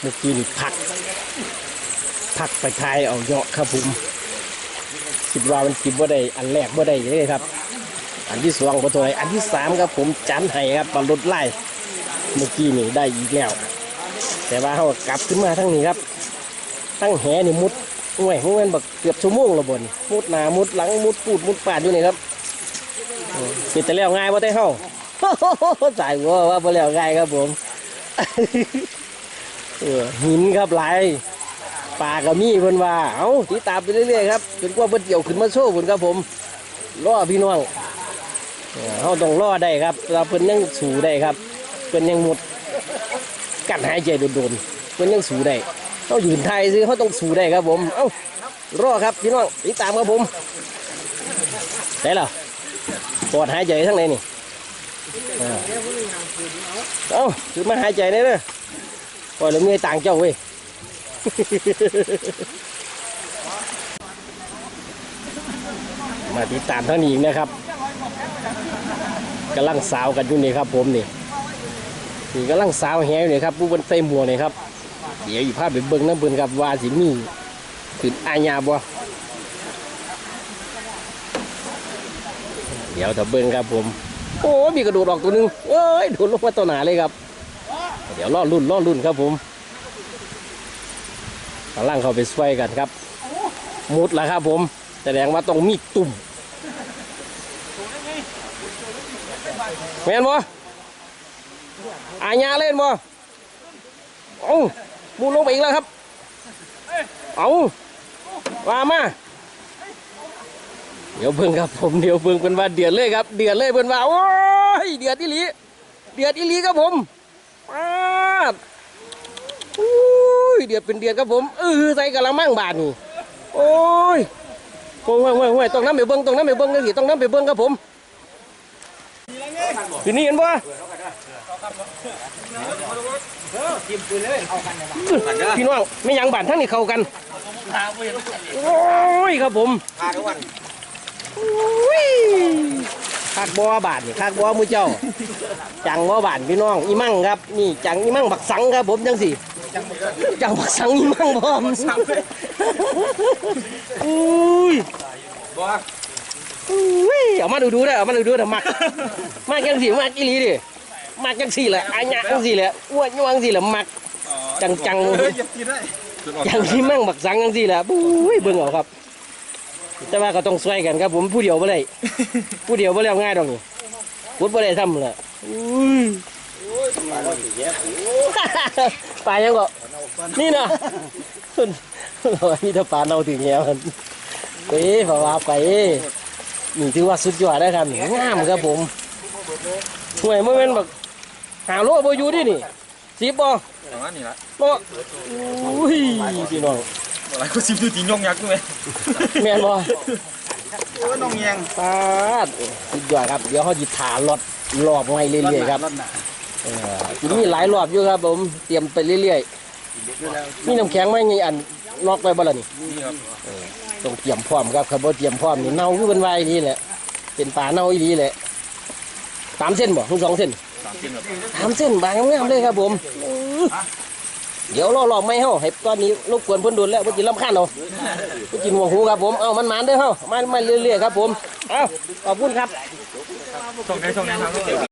เมื่อกี้นี่พักพักไปทายเอาเยาะครับผมคิดว่ามันกินบ่าได้อันแรกบ่าได้เลยครับ อันที่สองบ่ตัวไหนอันที่สามครับผมจันให้ครับปลาลดไล่เมื่อกี้นี่ได้อีกแล้ว แต่ว่าเขากลับขึ้นมาทั้งนี้ครับ ตั้งแหนี่มุดห่วยห่วยมันบักเกือบชั่วโมงละบนมุดหนามุดหลังมุดปูดมุดปาดอยู่นี่ครับเป็นแต่แล้วง่ายว่าได้เฮาสายวัวว่าแล้วง่ายครับผม เออหินครับหลายปลาก็มีเพิ่นว่าเอ้าติดตามไปเรื่อยๆครับจนกว่าเพิ่นเกี่ยวขึ้นมาโซ่พุ่นครับผมรอพี่น้องเออเฮาต้องรอได้ครับเราเพิ่นยังสู้ได้ครับเพิ่นยังหมดกั้นหายใจโดนๆเพิ่นยังสู้ได้เฮาอยืนไทยซื้อเฮาต้องสู้ได้ครับผมเอ้ารอครับพี่น้องติดตามครับผมได้แล้วปอดหายใจทั้งไหนนี่เออเอ้าคือมาหายใจได้เด้อ ปล่อยแล้วมีต่างเจ้าเว้ยมาติดตามทั้งนี้อีกนะครับกำลังสาวกันอยู่นี่ครับ ผมนี่นี่กำลังสาวแหอยู่นี่ครับผู้บนใส่หมวกนี่ครับเดี๋ยวอีกภาพไปเบิ้งน้ำเบิ้งครับว่าสิมีขึ้นอาญาบ่เดี๋ยวถ้าเบิ้งครับผม โอ้มีกระโดดออกตัวหนึงเอ้ยโดดลงมาตัวหนาเลยครับ เดี๋ยวล่อรุ่นล่อรุ่นครับผมกำลังเข้าไปช่วยกันครับ มุดแล้วครับผม แสดงว่าต้องมีตุ่มแม่นบ่อาญาเล่นบ่เอามูลงไปอีกแล้วครับ เอาว่ามาเดี๋ยวเพิ่งครับผมเดี๋ยวเพิ่งเป็นว่าเดือดเลยครับ เดือดเลยเพิ่นว่าโอ้ยเดือดอีหลีเดือดอีหลีครับผม ป๊าบอุ้ยเดือดเป็นเดือดครับผมเออใส่กะละมังบาทนี่โอ้ยโอ้ยโอ้ยโอ้ยต้องน้ำไปเบิ้งต้องน้ำไปเบิ้งกันสิต้องน้ำไปเบิ้งครับผมทีนี้เห็นปะพี่น้องไม่ยังบานทั้งนี้เข้ากันโอ้ยครับผมโอ้ย คากบัวบาทนี่คากบัวมือเจ้า จังว่าบานพี่น้องอีมั่งครับนี่จังอีมั่งบักสังครับผมจังสิจังบักสังอีมั่งพร้อมอุ้ยอุ้ยเอามาดูดูได้อเอามาดูดูเถอะมักมักจังสิมักอีหลีดิมักจังสิแหละอันยะจังสิแหละอ้วนยวงสิแหละมักจังจังจังที่มั่งบักสังจังสิแหละปุ้ยเบิ่งเอาครับ แต่ว่าก็ต้องช่วยกันครับ ผมผู้เดียวบ่ได้ ผู้เดียวบ่แล้วง่ายดอกนี่พุดบ่ได้ทำเลยอุ้ยปลายังก็นี่นะนี่ถ้าปลาเน่าถึงแล้วมันไปฝาว่าไปนี่ถือว่าสุดยอดได้ครับนี่งามครับผมห่วยเมื่อเป็นแบบหาโลบ่อยู่ดินี่สิบบ่ประมาณนี้ละโลอุ้ยพี่น้อง อะไรก็ซิมดูตีนยงยักษ์ด้วยแม่นบ่โอ้ยน้องแยงปาดสุดยอดครับเดี๋ยวเขาจิถารถรอบไงเรื่อยๆครับเออมีหลายรอบอยู่ครับผมเตรียมไปเรื่อยๆมีน้ำแข็งไหมไงอันนอกไปบ่ล่ะนี่นี่ครับต้องเตรียมพร้อมครับครับบ่เตรียมพร้อมนี่เน่าคือเป็นวายนี่แหละ เป็นปลาเน่าอีนีแหละสามเส้นบ่ทุกสองเส้นสามกินแบบสามเส้นบางงามๆเลยครับผมอื้อ เดี๋ยวรอรอไม่เฮาให้ตอนนี้รบกวนเพิ่นโดนแล้วเพิ่นจินลำคาญเอาเพิ่นจินหัวหูครับผมเอามันมันเด้อเฮามามาเรื่อยๆครับผมเอาขอบคุณครับช่งไหนช่งไหนครับ